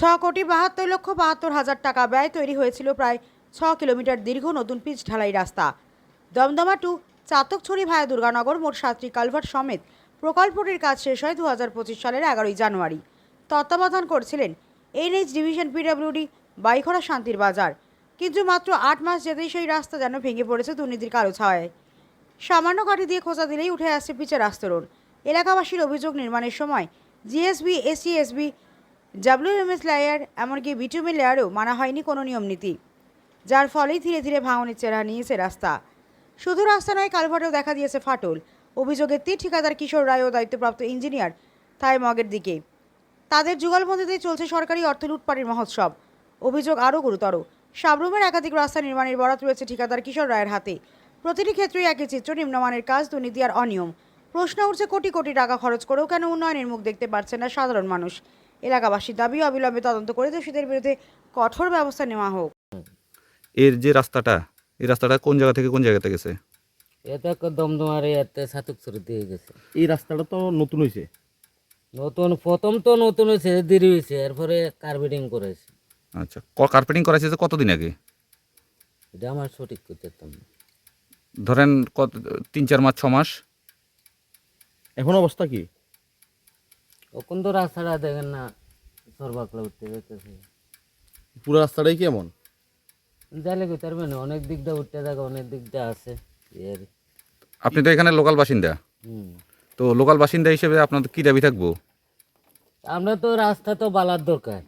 ছ কোটি বাহাত্তর লক্ষ বাহাত্তর হাজার টাকা ব্যয় তৈরি হয়েছিল প্রায় ছ কিলোমিটার দীর্ঘ নতুন পিচ ঢালাই রাস্তা। দমদমা টু চাতকছড়ি ভায়া দুর্গানগর মোট সাতটি কালভার্ট সমেত প্রকল্পটির কাজ শেষ হয় দু হাজার পঁচিশ সালের এগারোই জানুয়ারি। তত্ত্বাবধান করছিলেন এনএইচ ডিভিশন পিডব্লিউডি বাইখরা শান্তির বাজার। কিন্তু মাত্র আট মাস যেতেই সেই রাস্তা যেন ভেঙে পড়েছে দুর্নীতির কালো ছায়ায়। সামান্য কাঠি দিয়ে খোঁচা দিলেই উঠে আসছে পিচের আস্তরণ। এলাকাবাসীর অভিযোগ নির্মাণের সময় জিএসবি এসিএসবি ডাব্লিউএমএস লেয়ার এমনকি বিটুমি লেয়ারও মানা হয়নি কোনো নিয়ম নীতি, যার ফলেই ধীরে ধীরে ভাঙনের চেহারা নিয়েছে রাস্তা। শুধু রাস্তা নয়, কালভার্টেও দেখা দিয়েছে ফাটল। অভিযোগের তীর ঠিকাদার কিশোর রায় ও দায়িত্বপ্রাপ্ত ইঞ্জিনিয়ার থাই মগের দিকে। তাদের যুগলবন্দিতেই চলছে সরকারি অর্থ লুটপাটের মহোৎসব। অভিযোগ আরও গুরুতর। সাবরুমের একাধিক রাস্তা নির্মাণের বরাত রয়েছে ঠিকাদার কিশোর রায়ের হাতে। প্রতিটি ক্ষেত্রেই একই চিত্র, নিম্নমানের কাজ, দুর্নীতি আর অনিয়ম। প্রশ্ন উঠছে কোটি কোটি টাকা খরচ করেও কেন উন্নয়নের মুখ দেখতে পারছে না সাধারণ মানুষ। এলাকাবাসীর দাবি অবিলম্বে তদন্ত করে দোষীদের বিরুদ্ধে কঠোর ব্যবস্থা নেওয়া হোক। এর যে রাস্তাটা এই রাস্তাটা কোন জায়গা থেকে কোন জায়গাতে গেছে? এতে একটা দমদমার এতে সাতুক ছড়ি দিয়ে গেছে। এই রাস্তাটা তো নতুন হয়েছে নতুন প্রথম তো নতুন হয়েছে দেরি হয়েছে এরপরে কার্বেটিং করেছে। আচ্ছা কার্পেটিং করা হয়েছে কতদিন আগে? এটা আমার সঠিক করতে ধরেন কত তিন চার মাস ছ মাস? এখন অবস্থা কি? তখন তো রাস্তাটা দেখেন না সর্বাকলা উঠতে যেতেছে পুরো রাস্তাটাই কেমন? যাইলে কই পারবে অনেক অনেক দিয়ে উঠতে থাকে অনেক দিকটা আছে। এর আপনি তো এখানে লোকাল বাসিন্দা। হুম। তো লোকাল বাসিন্দা হিসেবে আপনার কি দাবি থাকব? আমরা তো রাস্তা তো বালার দরকার।